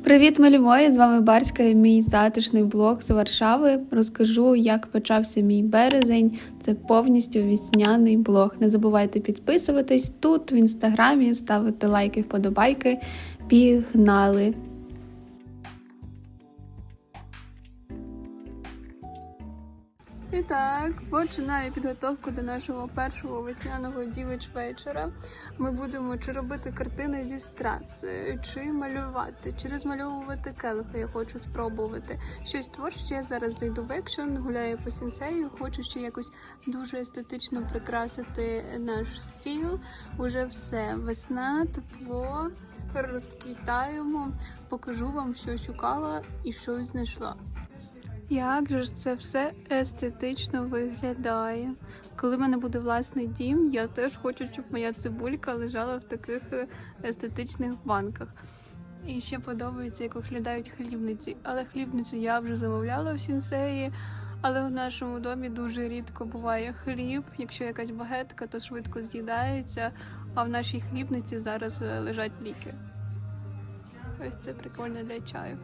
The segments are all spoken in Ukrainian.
Привіт, милі мої! З вами Барська і мій затишний блог з Варшави. Розкажу, як почався мій березень. Це повністю вісняний блог. Не забувайте підписуватись тут, в інстаграмі, ставити лайки, вподобайки. Пігнали! І так, починаю підготовку до нашого першого весняного дівич вечора. Ми будемо чи робити картини зі страз, е, чи малювати, чи розмальовувати келихи. Я хочу спробувати. Щось творче. Я зараз зайду в екшен, гуляю по сенсею. Хочу ще якось дуже естетично прикрасити наш стіл. Уже все. Весна, тепло. Розквітаємо, покажу вам, що шукала і що знайшла. Як же ж це все естетично виглядає? Коли в мене буде власний дім, я теж хочу, щоб моя цибулька лежала в таких е, естетичних банках. І ще подобається, як виглядають хлібниці. Але хлібницю я вже замовляла в сінсеї. Але в нашому домі дуже рідко буває хліб. Якщо якась багетка, то швидко з'їдається. А в нашій хлібниці зараз е, лежать ліки. Ось це прикольно для чаю.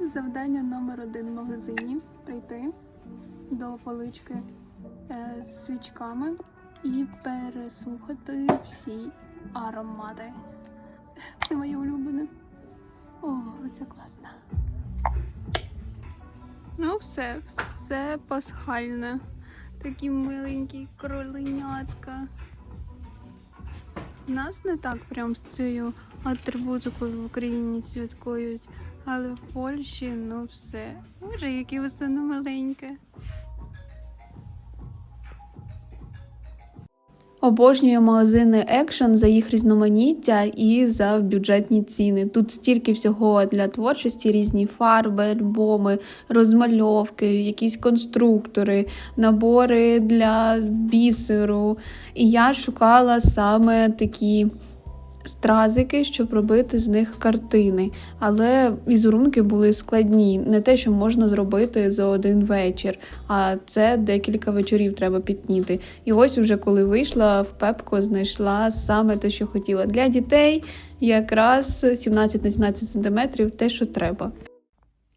Завдання номер один в магазині прийти до полички е, з свічками і переслухати всі аромати. Це моє улюблене. О, це класно. Ну, все, все пасхальне. Такі миленькі кроленятка. Нас не так прям з цією атрибутикою в Україні святкують. Але в Польщі, ну все. Боже, яке ну маленьке. Обожнюю магазини Action за їх різноманіття і за бюджетні ціни. Тут стільки всього для творчості, різні фарби, альбоми, розмальовки, якісь конструктори, набори для бісеру. І я шукала саме такі стразики, щоб робити з них картини. Але візерунки були складні, не те, що можна зробити за один вечір, а це декілька вечорів треба пітніти. І ось уже коли вийшла в Пепко, знайшла саме те, що хотіла. Для дітей якраз 17 на 17 см те, що треба.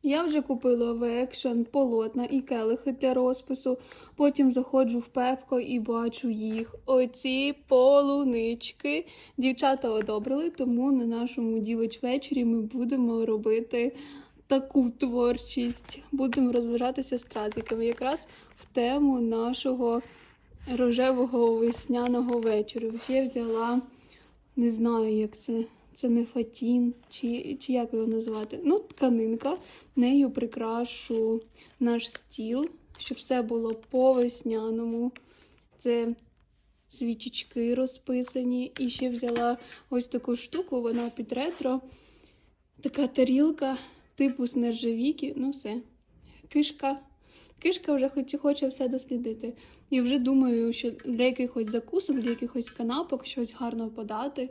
Я вже купила в полотна і келихи для розпису. Потім заходжу в пепко і бачу їх. Оці полунички. Дівчата одобрили, тому на нашому дівоч вечорі ми будемо робити таку творчість. Будемо розважатися стразиками. Якраз в тему нашого рожевого весняного вечора. Ще взяла, не знаю, як це. Це не фатін, чи, чи як його назвати. Ну, тканинка. Нею прикрашу наш стіл, щоб все було по весняному. Це свічечки розписані. І ще взяла ось таку штуку, вона під ретро. Така тарілка, типу з. Ну, все. Кишка. Кишка вже хоч, хоче все дослідити. І вже думаю, що для якихось закусок, для якихось канапок щось гарно подати.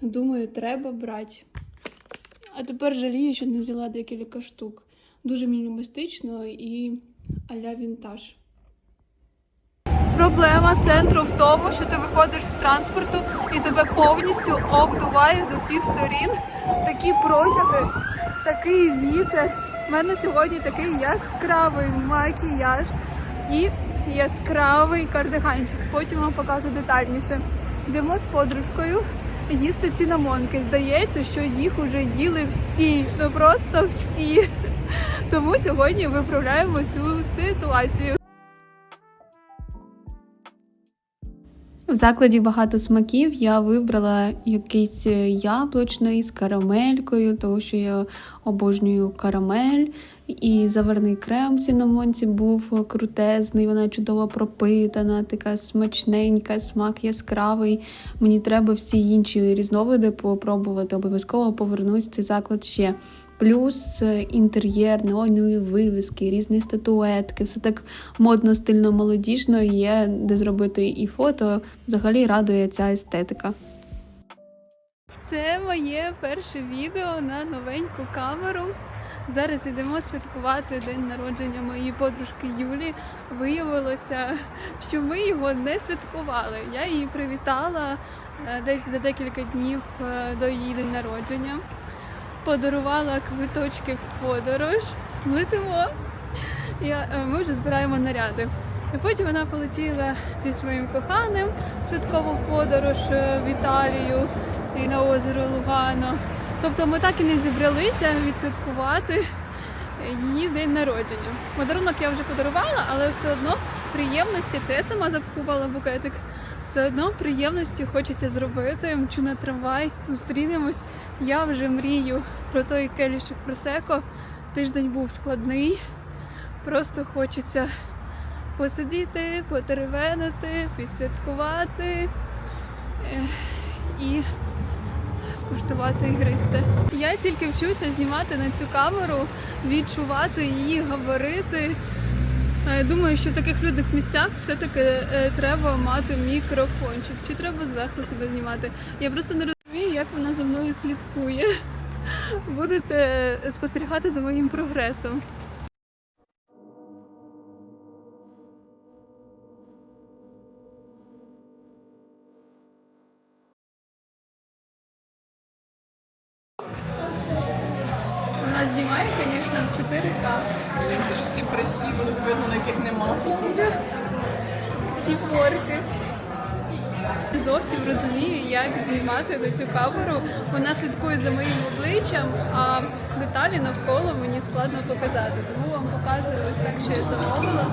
Думаю, треба брати. А тепер жалію, що не взяла декілька штук. Дуже мінімалістично і а-ля вінтаж. Проблема центру в тому, що ти виходиш з транспорту і тебе повністю обдуває з усіх сторін. Такі протяги, такий вітер. У мене сьогодні такий яскравий макіяж і яскравий кардиганчик. Потім вам покажу детальніше. Йдемо з подружкою їсти цінамонки. Здається, що їх уже їли всі, ну просто всі. Тому сьогодні виправляємо цю ситуацію. В закладі багато смаків я вибрала якийсь яблучний з карамелькою, тому що я обожнюю карамель. І заварний крем в цінамонці був крутезний, вона чудово пропитана, така смачненька, смак яскравий. Мені треба всі інші різновиди попробувати. Обов'язково повернусь в цей заклад ще. Плюс інтер'єр, неонові вивіски, різні статуетки, все так модно, стильно, молодіжно є, де зробити і фото. Взагалі радує ця естетика. Це моє перше відео на новеньку камеру. Зараз йдемо святкувати день народження моєї подружки Юлі. Виявилося, що ми його не святкували. Я її привітала е, десь за декілька днів е, до її день народження. подарувала квиточки в подорож. Летимо. Я, е, ми вже збираємо наряди. І потім вона полетіла зі своїм коханим святкову подорож в Італію і на озеро Лугано. Тобто ми так і не зібралися відсвяткувати її день народження. Подарунок я вже подарувала, але все одно приємності, це сама запакувала букетик. Все одно приємності хочеться зробити. Мчу на трамвай, зустрінемось. Я вже мрію про той келішик просеко. Тиждень був складний. Просто хочеться посидіти, потеревенити, підсвяткувати і скуштувати і гристи. Я тільки вчуся знімати на цю камеру, відчувати її, говорити. Е, Думаю, що в таких людних місцях все-таки е, треба мати мікрофончик. Чи треба зверху себе знімати? Я просто не розумію, як вона за мною слідкує. Будете е, спостерігати за моїм прогресом. Знімає, звісно, в 4К. Це ж всі присіли, видно, яких нема. всі порки. Зовсім розумію, як знімати на цю камеру. Вона слідкує за моїм обличчям, а деталі навколо мені складно показати. Тому вам показую ось так, що я замовила.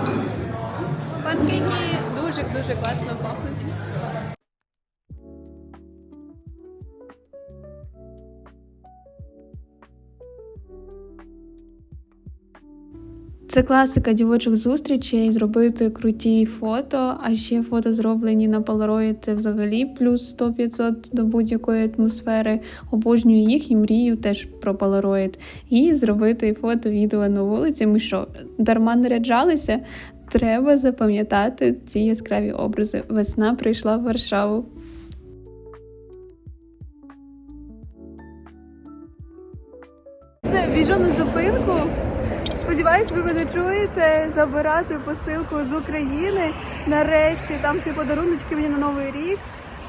Панкейки дуже-дуже класно пахнуть. Це класика дівочих зустрічей, зробити круті фото, а ще фото зроблені на Polaroid – це взагалі плюс 100-500 до будь-якої атмосфери. Обожнюю їх і мрію теж про Polaroid. І зробити фото, відео на вулиці. Ми що, дарма наряджалися? Треба запам'ятати ці яскраві образи. Весна прийшла в Варшаву. Сподіваюсь, ви мене чуєте забирати посилку з України. Нарешті там всі подаруночки мені на новий рік.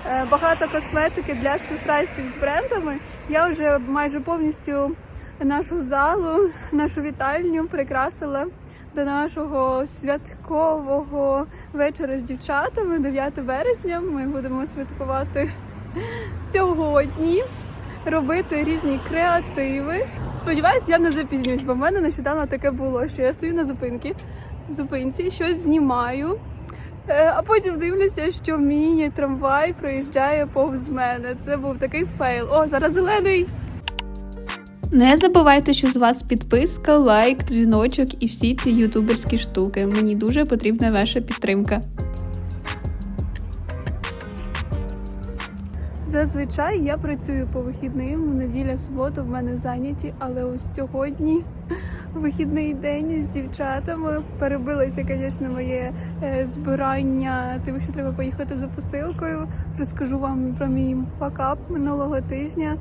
Е, Багато косметики для співпраці з брендами. Я вже майже повністю нашу залу, нашу вітальню прикрасила до нашого святкового вечора з дівчатами. 9 вересня. Ми будемо святкувати сьогодні робити різні креативи. Сподіваюсь, я не запізнюсь, бо в мене нещодавно таке було, що я стою на зупинці, зупинці, щось знімаю, е, а потім дивлюся, що міні трамвай проїжджає повз мене. Це був такий фейл. О, зараз зелений. Не забувайте, що з вас підписка, лайк, дзвіночок і всі ці ютуберські штуки. Мені дуже потрібна ваша підтримка. Зазвичай я працюю по вихідним, неділя, субота в мене зайняті, але ось сьогодні вихідний день з дівчатами. Перебилося, звісно, моє е, збирання, тому що треба поїхати за посилкою. Розкажу вам про мій факап минулого тижня.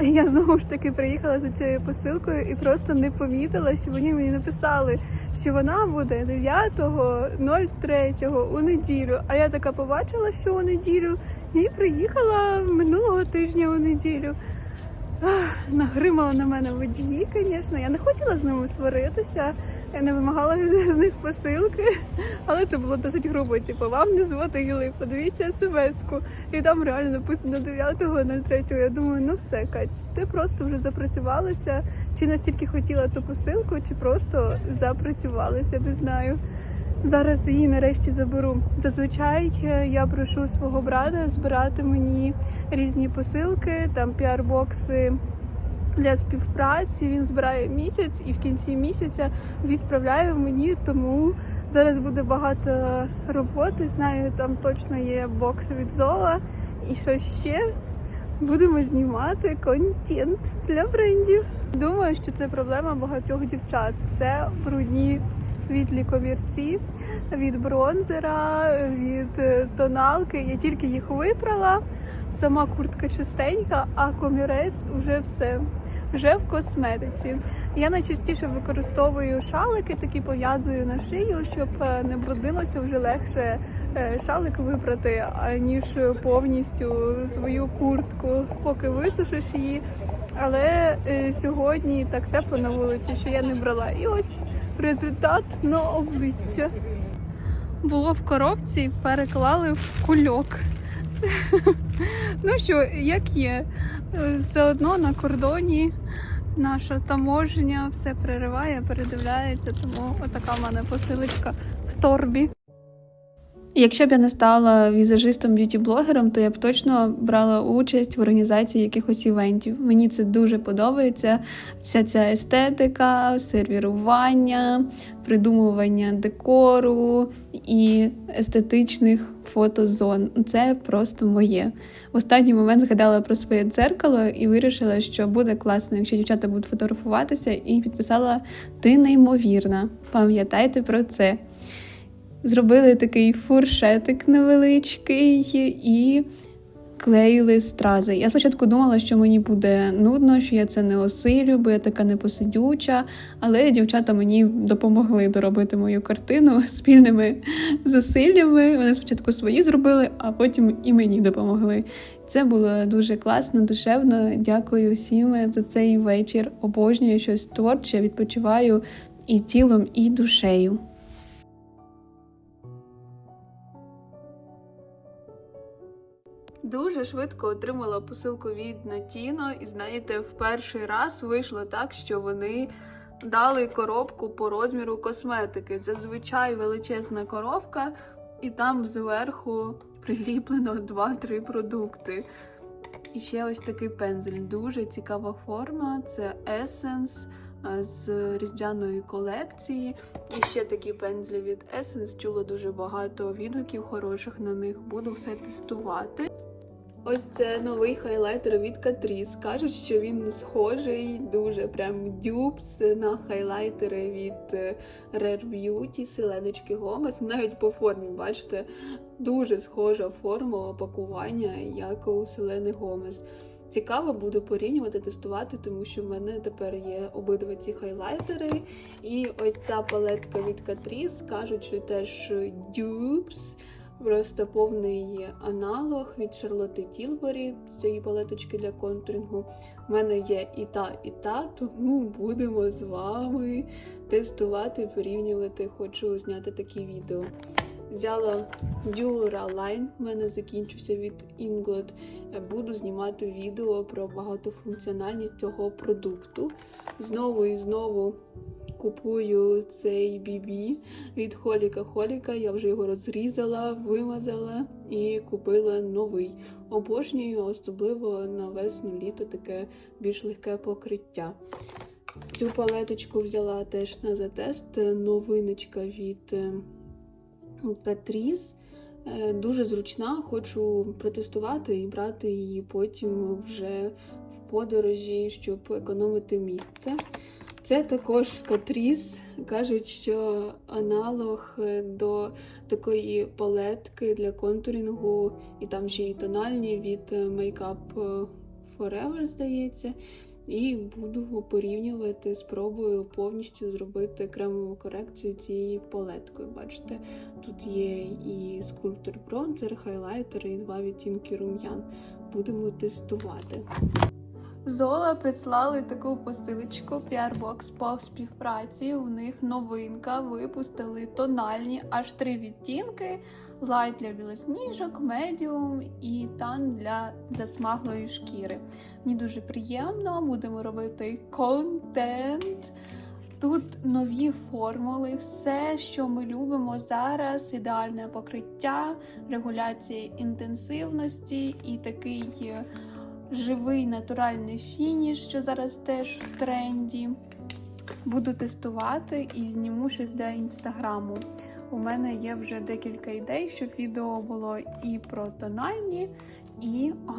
Я знову ж таки приїхала за цією посилкою і просто не помітила, що вони мені написали, що вона буде 9.03 у неділю. А я така побачила, що у неділю, і приїхала минулого тижня у неділю. Нагримала на мене водії, звісно. Я не хотіла з ними сваритися, я не вимагала з них посилки, але це було досить грубо. Типу, вам не зводили, подивіться смс-ку. І там реально написано 9.03. Я думаю, ну все, Кать, ти просто вже запрацювалася. Чи настільки хотіла ту посилку, чи просто запрацювалася, не знаю. Зараз її нарешті заберу. Зазвичай е, я прошу свого брата збирати мені різні посилки, там піар-бокси для співпраці. Він збирає місяць і в кінці місяця відправляє мені. Тому зараз буде багато роботи. Знаю, там точно є бокс від Зола і що ще. Будемо знімати контент для брендів. Думаю, що це проблема багатьох дівчат. Це брудні світлі комірці від бронзера, від е, тоналки. Я тільки їх випрала. Сама куртка чистенька, а комірець вже все. Вже в косметиці. Я найчастіше використовую шалики, такі пов'язую на шию, щоб е, не брудилося вже легше е, шалик випрати, аніж повністю свою куртку, поки висушиш її. Але е, сьогодні так тепло на вулиці, що я не брала. І ось результат на обличчя. Було в коробці, переклали в кульок. ну що, як є, Е, все одно на кордоні наша таможня все перериває, передивляється, тому отака в мене посилочка в торбі. Якщо б я не стала візажистом б'юті-блогером, то я б точно брала участь в організації якихось івентів. Мені це дуже подобається. Вся ця естетика, сервірування, придумування декору і естетичних фотозон. Це просто моє. В останній момент згадала про своє дзеркало і вирішила, що буде класно, якщо дівчата будуть фотографуватися, і підписала Ти неймовірна. Пам'ятайте про це. Зробили такий фуршетик невеличкий і клеїли стрази. Я спочатку думала, що мені буде нудно, що я це не осилю, бо я така непосидюча. Але дівчата мені допомогли доробити мою картину спільними зусиллями. Вони спочатку свої зробили, а потім і мені допомогли. Це було дуже класно, душевно. Дякую всім за цей вечір. Обожнюю щось творче, відпочиваю і тілом, і душею. Дуже швидко отримала посилку від Натіно, і знаєте, в перший раз вийшло так, що вони дали коробку по розміру косметики. Зазвичай величезна коробка, і там зверху приліплено 2-3 продукти. І ще ось такий пензель. Дуже цікава форма. Це Essence з різдвяної колекції. І ще такі пензлі від Essence. Чула дуже багато відгуків хороших на них. Буду все тестувати. Ось це новий хайлайтер від Catrice. Кажуть, що він схожий, дуже прям дюбс на хайлайтери від е, Rare Beauty, Селеночки Гомес. Навіть по формі, бачите, дуже схожа форма опакування, як у Селени Гомес. Цікаво буду порівнювати, тестувати, тому що в мене тепер є обидва ці хайлайтери. І ось ця палетка від Catrice, кажуть, що теж дюбс. Просто повний аналог від Шарлотти Тілбері цієї палеточки для контурингу. У мене є і та, і та, тому будемо з вами тестувати, порівнювати. Хочу зняти такі відео. Взяла Dura Line, в мене закінчився від Inglot. Буду знімати відео про багатофункціональність цього продукту. Знову і знову купую цей BB від Холіка Холіка. Я вже його розрізала, вимазала і купила новий. Обожнюю, особливо на весну літо таке більш легке покриття. Цю палеточку взяла теж на затест. Новиночка від е, Catrice. Е, Дуже зручна, хочу протестувати і брати її потім вже в подорожі, щоб економити місце. Це також Catrice. Кажуть, що аналог е, до такої палетки для контурінгу, і там ще й тональні від е, Makeup Forever, здається. І буду порівнювати, спробую повністю зробити кремову корекцію цією палеткою. Бачите, тут є і скульптор бронзер, хайлайтер, і два відтінки рум'ян. Будемо тестувати. Зола прислали таку посилочку PR-бокс по співпраці. У них новинка. Випустили тональні аж три відтінки: лайт для білосніжок, медіум і тан для засмаглої шкіри. Мені дуже приємно, будемо робити контент. Тут нові формули, все, що ми любимо зараз: ідеальне покриття, регуляція інтенсивності і такий е, живий натуральний фініш, що зараз теж в тренді. Буду тестувати і зніму щось для інстаграму. У мене є вже декілька ідей, щоб відео було і про тональні, і о,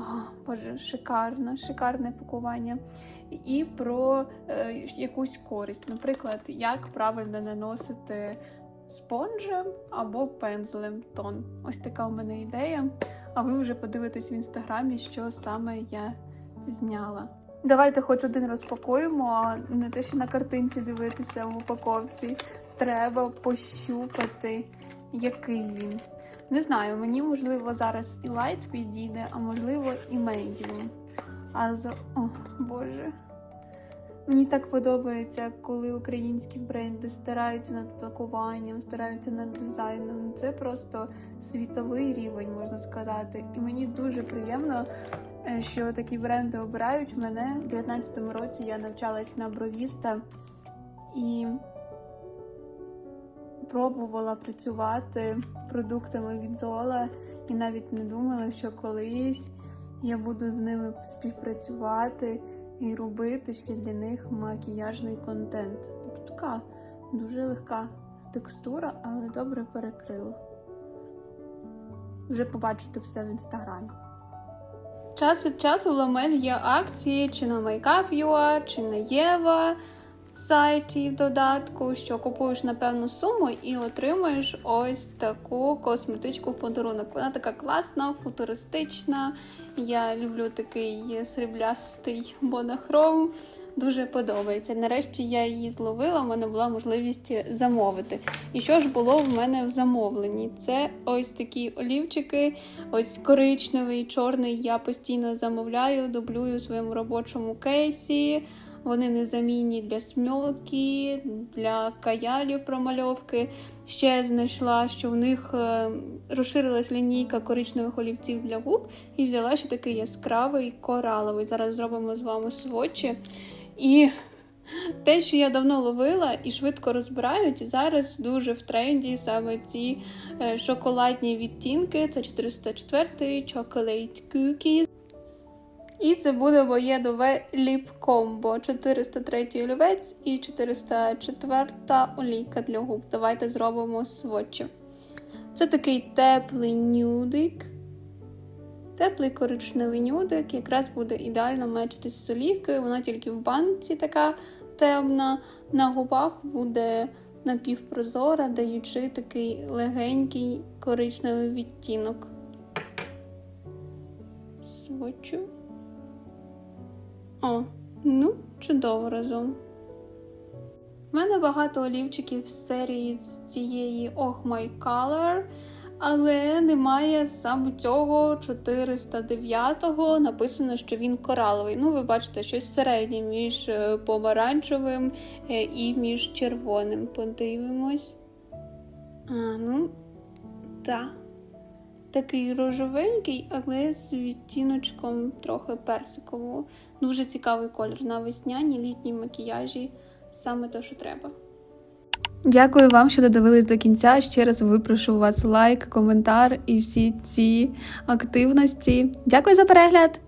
боже, шикарно, шикарне пакування. І про е, якусь користь. Наприклад, як правильно наносити спонжем або пензлем тон. Ось така у мене ідея. А ви вже подивитесь в інстаграмі, що саме я зняла. Давайте хоч один розпакуємо, а не те, що на картинці дивитися в упаковці. Треба пощупати, який він. Не знаю, мені можливо зараз і лайт підійде, а можливо і медіум. А за. О, Боже. Мені так подобається, коли українські бренди стараються над пакуванням, стараються над дизайном. Це просто світовий рівень, можна сказати. І мені дуже приємно, е, що такі бренди обирають мене. У 19-му році я навчалась на бровіста і пробувала працювати продуктами від Зола, і навіть не думала, що колись я буду з ними співпрацювати і робити ще для них макіяжний контент. Тут така дуже легка текстура, але добре перекрила. Вже побачите все в інстаграмі. Час від часу в Ламель є акції чи на Makeup.ua, чи на Єва сайті в додатку, що купуєш на певну суму і отримуєш ось таку косметичку в подарунок. Вона така класна, футуристична. Я люблю такий сріблястий монохром. Дуже подобається. Нарешті я її зловила, в мене була можливість замовити. І що ж було в мене в замовленні? Це ось такі олівчики, ось коричневий, чорний. Я постійно замовляю, дублюю у своєму робочому кейсі. Вони незамінні для смьоки, для каялів промальовки. Ще знайшла, що в них е, розширилась лінійка коричневих олівців для губ, і взяла ще такий яскравий кораловий. Зараз зробимо з вами свочі. І те, що я давно ловила і швидко розбирають, зараз дуже в тренді саме ці е, шоколадні відтінки. Це 404 Chocolate Cookies. І це буде моє нове ліп комбо. 403 олівець і 404 олійка для губ. Давайте зробимо сводчі. Це такий теплий нюдик. Теплий коричневий нюдик. Якраз буде ідеально мечитись з олівкою. Вона тільки в банці така темна. На губах буде напівпрозора, даючи такий легенький коричневий відтінок. Свочу. О, ну, чудово разом. В мене багато олівчиків з серії з цієї Oh My Color, але немає саме цього 409-го. Написано, що він кораловий. Ну, ви бачите, щось середнє між е, помаранчевим е, і між червоним. Подивимось. А, ну, так. Такий рожовенький, але з відтіночком трохи персикового. Дуже цікавий колір на весняні літні макіяжі. Саме те, що треба. Дякую вам, що додивились до кінця. Ще раз випрошу у вас лайк, коментар і всі ці активності. Дякую за перегляд!